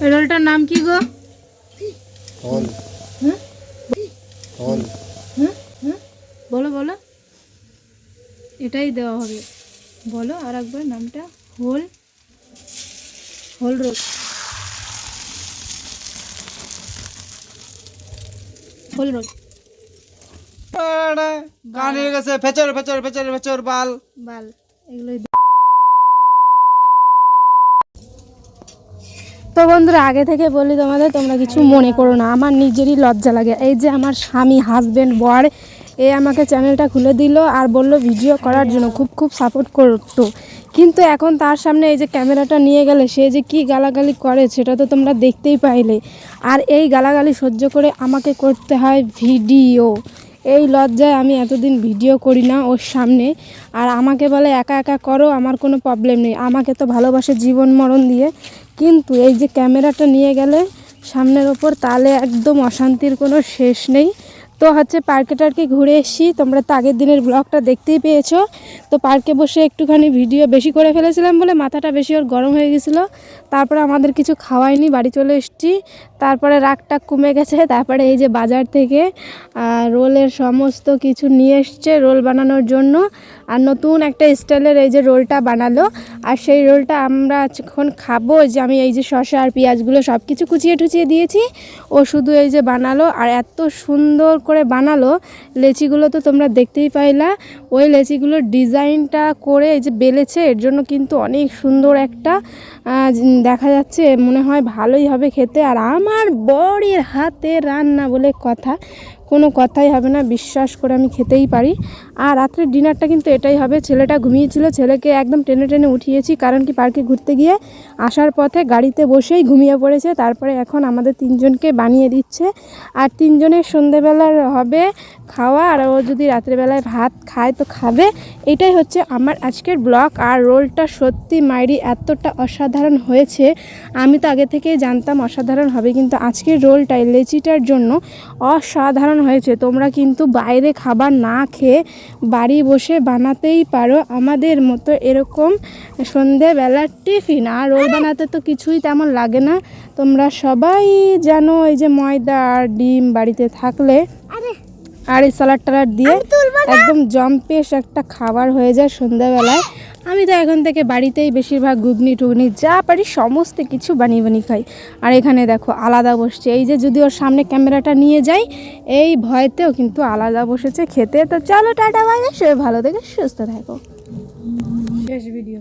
রোলটার নাম কি গো? হুম? হুম? হুম? বলো বলো। এটাই দেওয়া হবে। বলো আর একবার নামটা। হোল। হোল রোল হোল রোল গান হয়ে গেছে ফেচর ফেচর ফেচর ফেচর বাল। বাল। এগুলোই তো বন্ধুরা, আগে থেকে বলি তোমাদের, তোমরা কিছু মনে করো না। আমার নিজেরই লজ্জা লাগে। এই যে আমার স্বামী হাজবেন্ড বর এ আমাকে চ্যানেলটা খুলে দিল আর বলল ভিডিও করার জন্য খুব খুব সাপোর্ট করতো। কিন্তু এখন তার সামনে এই যে ক্যামেরাটা নিয়ে গেলে, সে যে কি গালাগালি করে সেটা তো তোমরা দেখতেই পাইলে। আর এই গালাগালি সহ্য করে আমাকে করতে হয় ভিডিও এই লজ্জায় আমি এতদিন ভিডিও করি না ওর সামনে। আর আমাকে বলে, একা একা করো, আমার কোনো প্রবলেম নেই। আমাকে তো ভালোবাসে জীবন মরণ দিয়ে। কিন্তু এই যে ক্যামেরাটা নিয়ে গেলে সামনের ওপর তালে একদম অশান্তির কোনো শেষ নেই। তো হচ্ছে পার্কে টার্কে ঘুরে এসেছি। তোমরা তো আগের দিনের ব্লগটা দেখতেই পেয়েছ। তো পার্কে বসে একটুখানি ভিডিও বেশি করে ফেলেছিলাম বলে মাথাটা বেশি ওর গরম হয়ে গেছিল। তারপরে আমাদের কিছু খাওয়াইনি, বাড়ি চলে এসেছি। তারপরে রাগটা কমে গেছে, তারপরে এই যে বাজার থেকে রোলের সমস্ত কিছু নিয়ে এসছে রোল বানানোর জন্য। আর নতুন একটা স্টাইলের এই যে রোলটা বানালো। আর সেই রোলটা আমরা যখন খাব, যে আমি এই যে শসা আর পেঁয়াজগুলো সব কিছু কুচিয়ে টুচিয়ে দিয়েছি, ও শুধু এই যে বানালো। আর এত সুন্দর করে বানালো, লেচিগুলো তো তোমরা দেখতেই পাইলা। ওই লেচিগুলোর ডিজাইনটা করে এই যে বেলেছে, এর জন্য কিন্তু অনেক সুন্দর একটা দেখা যাচ্ছে, মনে হয় ভালোই হবে খেতে। আর আমার বড়ির হাতে রান্না বলে কথা। কোনো কথাই হবে না, বিশ্বাস করে আমি খেতেই পারি। আর রাত্রের ডিনারটা কিন্তু এটাই হবে, ছেলেটা ঘুমিয়েছিল, ছেলেকে একদম টেনে টেনে উঠিয়েছি, কারণ কি পার্কে ঘুরতে গিয়ে আসার পথে গাড়িতে বসেই ঘুমিয়ে পড়েছে, তারপরে এখন আমাদের তিনজনকে বানিয়ে দিচ্ছে। আর তিনজনের সন্ধেবেলার হবে খাওয়া, আর ও যদি রাত্রেবেলায় ভাত খায় তো খাবে। এটাই হচ্ছে আমার আজকের ব্লগ, আর রোলটা সত্যি মাইরি এতটা অসাধারণ হয়েছে, আমি তো আগে থেকেই জানতাম অসাধারণ হবে, কিন্তু আজকের রোলটাই লেচিটার জন্য অসাধারণ হয়েছে। তোমরা কিন্তু বাইরে খাবার না খেয়ে বাড়ি বসে বানাতেই পারো। আমাদের মতো এরকম সন্ধেবেলার টিফিন। আর রোল বানাতে তো কিছুই তেমন লাগে না। তোমরা সবাই জানো এই যে ময়দা আর ডিম বাড়িতে থাকলে আর এই স্যালাড টালাড দিয়ে একদম জম্পেশ একটা খাবার হয়ে যায় সন্ধ্যাবেলায় আমি তো এখন থেকে বাড়িতেই বেশিরভাগ ঘুগনি টুগনি যা পারি সমস্ত কিছু বানিয়ে বানিয়ে খাই। আর এখানে দেখো আলাদা বসছে। এই যে যদি ওর সামনে ক্যামেরাটা নিয়ে যাই, এই ভয়তেও কিন্তু আলাদা বসেছে খেতে। তো চলো টাটা, বাই সে ভালো থেকে, সুস্থ থাকো। শেষ ভিডিও